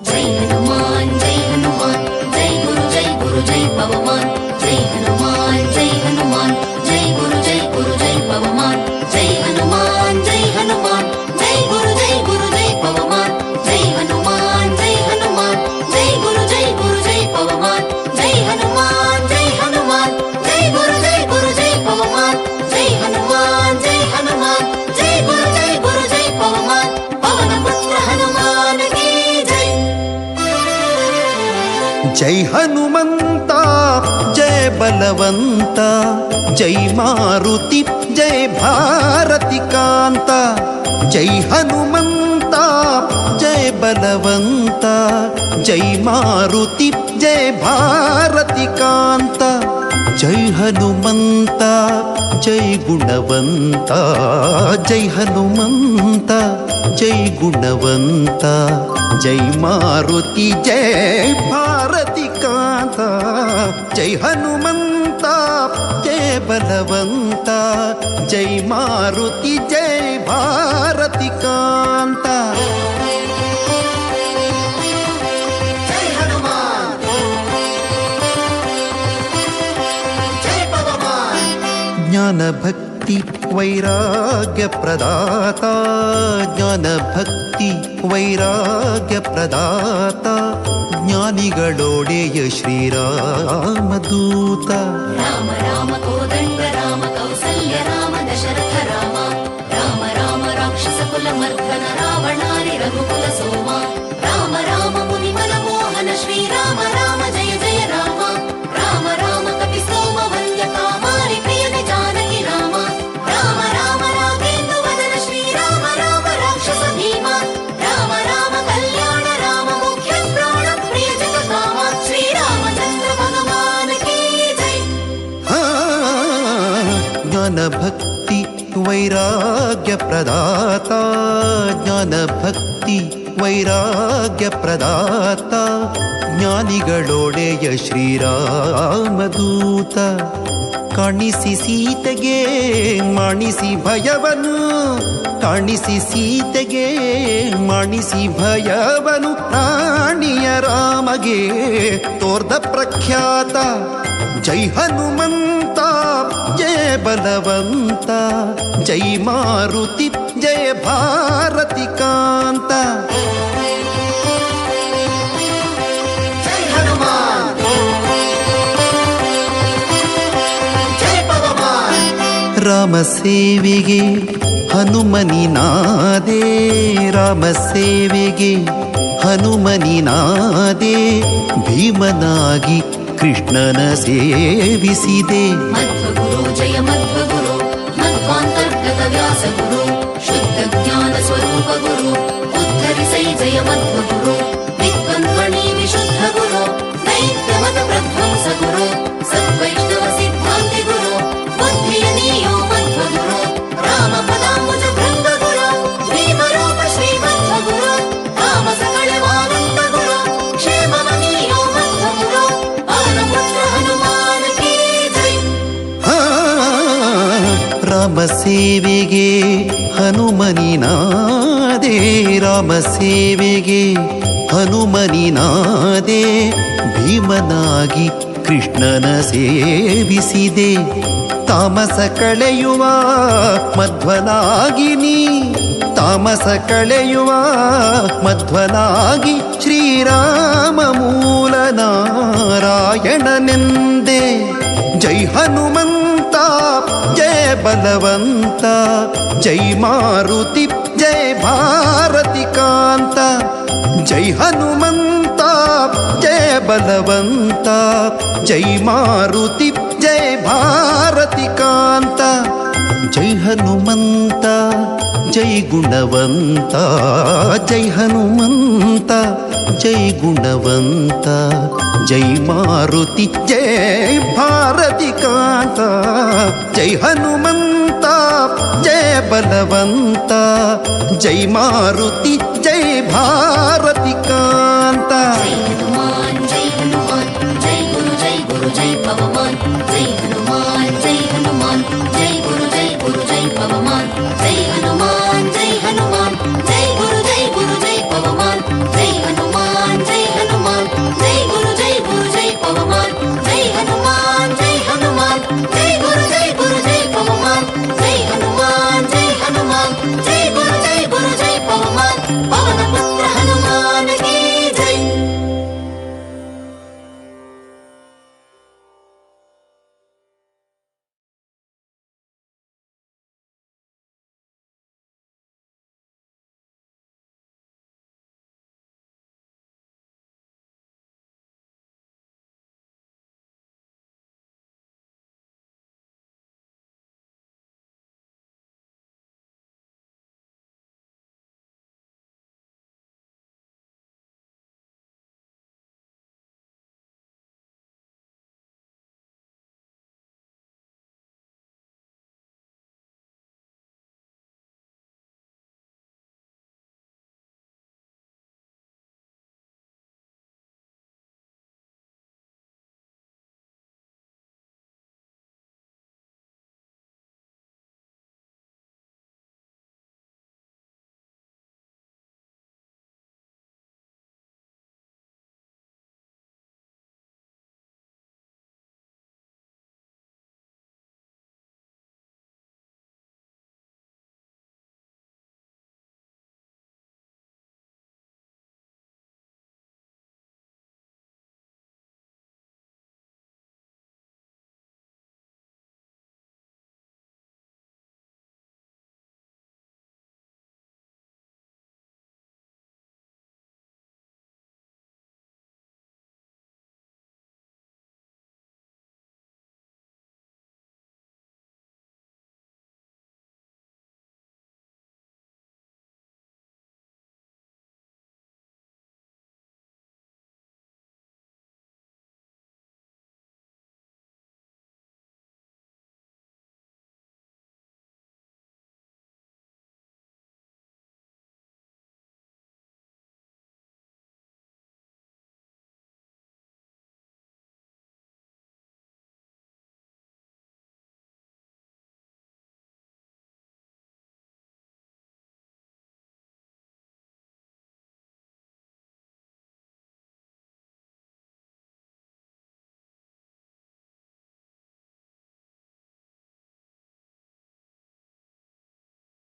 வேணுமா జై హనుమంత జయ బలవంత జై మారుతి జయ భారతి కాంత జై హనుమంత జయ బలవంత జై మారుతి జయ భారతి కాంత జై హనుమంత జై గుణవంత జై హనుమంత జై గుణవంత జై మారుతి జై భారతి నాథ జై హనుమంత జయ బలవంత జై మారుతి జై భారతి కాంత జై జ్ఞాన భక్తి वैराग्यप्रदाता ज्ञानभक्ति वैराग्यप्रदाता ज्ञानिगळोडेय श्रीरामदूत राम राम कोदण्ड राम कौसल्य राम दशरथ राम राम राम राक्षसकुलमर्दन रावणानि रघुकुल ಜ್ಞಾನ ಭಕ್ತಿ ವೈರಾಗ್ಯ ಪ್ರದಾತ, ಜ್ಞಾನ ಭಕ್ತಿ ವೈರಾಗ್ಯ ಪ್ರದಾತ, ಜ್ಞಾನಿಗಳೊಡೆಯ ಶ್ರೀರಾಮದೂತ. ಕಾಣಿಸಿ ಸೀತೆಗೆ, ಮಾಣಿಸಿ ಭಯವನು ಕಾಣಿಸಿ ಸೀತೆಗೆ, ಮಾಣಿಸಿ ಭಯವನು ಪ್ರಾಣಿಯ ರಾಮಗೆ ತೋರ್ದ ಪ್ರಖ್ಯಾತ. ಜೈ ಹನುಮಂತ. ಜಯ ಬಲವಂತ ಜೈ ಮಾರುತಿ ಜಯ ಭಾರತಿ ಕಾಂತ. ರಾಮ ಸೇವೆಗೆ ಹನುಮನಿನಾದೆ ರಾಮ ಸೇವೆಗೆ ಹನುಮನಿನಾದೆ ಭೀಮನಾಗಿ कृष्णन सेवि मद्वगुरु जय मद्वगुरु मत्कान्तर्गत व्यासगुरु शुद्ध ज्ञान स्वरूप गुरु बुद्धरिसै जय मद्वगुरु शुद्ध गुरु ರಾಮ ಸೇವೆಗೆ, ಹನುಮನಿನಾದೆ, ರಾಮ ಸೇವೆಗೆ, ಹನುಮನಿನಾದೆ, ಭೀಮನಾಗಿ ಕೃಷ್ಣನ ಸೇವಿಸಿದೆ. ತಾಮಸ ಕಳೆಯುವ ಮಧ್ವನಾಗಿ ನೀ, ತಾಮಸ ಕಳೆಯುವ ಮಧ್ವನಾಗಿ ಶ್ರೀರಾಮ ಮೂಲ ನಾರಾಯಣನೆಂದೇ ಜೈ ಹನುಮಂತ బలవంత జై మారుతి జై భారతి కాంత జై హనుమంత జయ బలవంత జై మారుతి జయ భారతి కాంత జై హనుమంత జై గుణవంత జై హనుమంత జై గుణవంత జై మారుతి జై భారతి కాంత జై హనుమంత జయ బలవంత జై మారుతి జై భారతి కాంత.